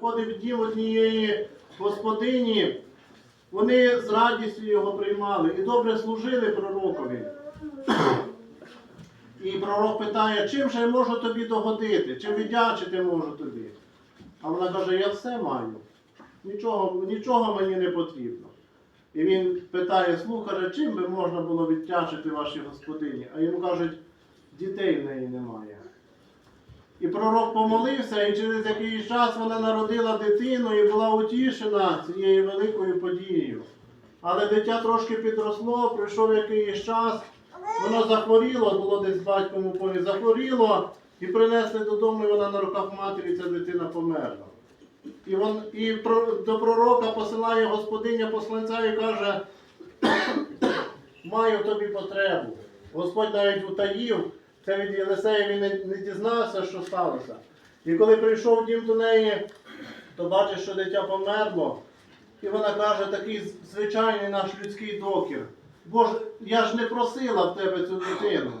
входив дім однієї господині, вони з радістю його приймали і добре служили пророкові. І пророк питає, чим же я можу тобі догодити, чим віддячити можу тобі. А вона каже, я все маю. Нічого, нічого мені не потрібно. І він питає слухаря, чим би можна було відтячити вашій господині. А йому кажуть, дітей в неї немає. І пророк помолився, і через якийсь час вона народила дитину і була утішена цією великою подією. Але дитя трошки підросло, пройшов якийсь час, воно захворіло, було десь батьком у полі, захворіло, і принесли додому, і вона на руках матері, ця дитина померла. І, він, і до пророка посилає господиня посланця і каже, маю тобі потребу. Господь навіть утаїв, це від Єлисея він не, не дізнався, що сталося. І коли прийшов дім до неї, то бачить, що дитя померло. І вона каже, такий звичайний наш людський докір. Боже, я ж не просила в тебе цю дитину.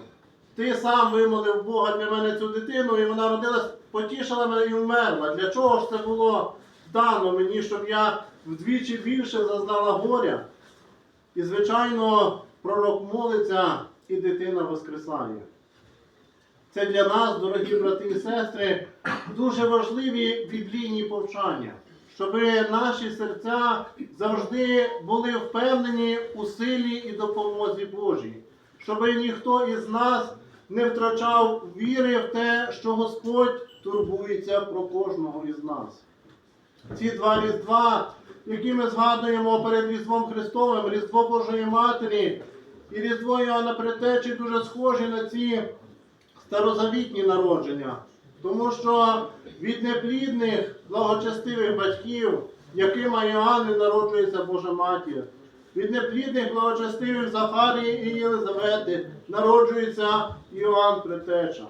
Ти сам вимолив Бога для мене цю дитину, і вона родилась, потішила мене і вмерла. Для чого ж це було дано мені, щоб я вдвічі більше зазнала горя? І, звичайно, пророк молиться, і дитина воскресає. Це для нас, дорогі брати і сестри, дуже важливі біблійні повчання, щоб наші серця завжди були впевнені у силі і допомозі Божій, щоб ніхто із нас не втрачав віри в те, що Господь турбується про кожного із нас. Ці два різдва, які ми згадуємо перед Різдвом Христовим, Різдво Божої Матері і Різдво Іоанна Предтечі дуже схожі на ці старозавітні народження, тому що від неплідних благочестивих батьків, якими Іоанни народжується Божа Матір, від неплідних благочестивих Захарії і Єлизавети народжується Іоанн Предтеча.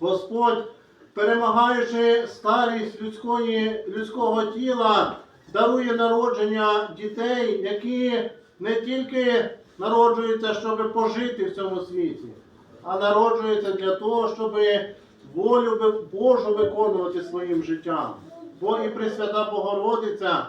Господь, перемагаючи старість людської, людського тіла, дарує народження дітей, які не тільки народжуються, щоб пожити в цьому світі, а народжуються для того, щоб волю Божу виконувати своїм життям. Бо і Пресвята Богородиця,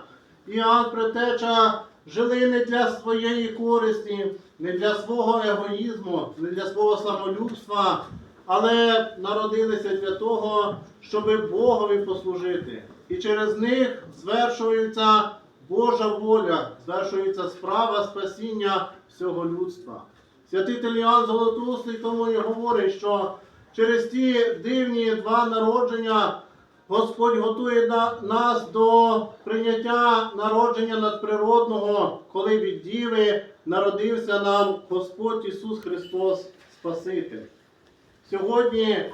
і Предтеча жили не для своєї користі, не для свого егоїзму, не для свого самолюбства, але народилися для того, щоб Богові послужити. І через них звершується Божа воля, звершується справа спасіння всього людства. Святитель Іоанн Золотоустий тому і говорить, що через ті дивні два народження Господь готує нас до прийняття народження надприродного, коли від Діви народився нам Господь Ісус Христос Спаситель. Сьогодні,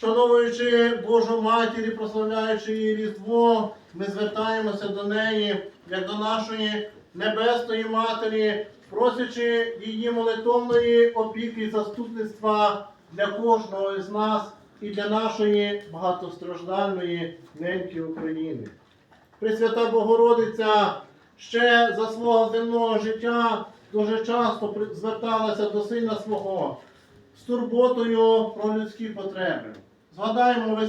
шановуючи Божу Матір і прославляючи її Різдво, ми звертаємося до неї, як до нашої Небесної Матері, просячи її молитовної опіки заступництва для кожного із нас і для нашої багатостраждальної неньки України. Пресвята Богородиця ще за свого земного життя дуже часто зверталася до сина свого з турботою про людські потреби. Згадаємо весілля.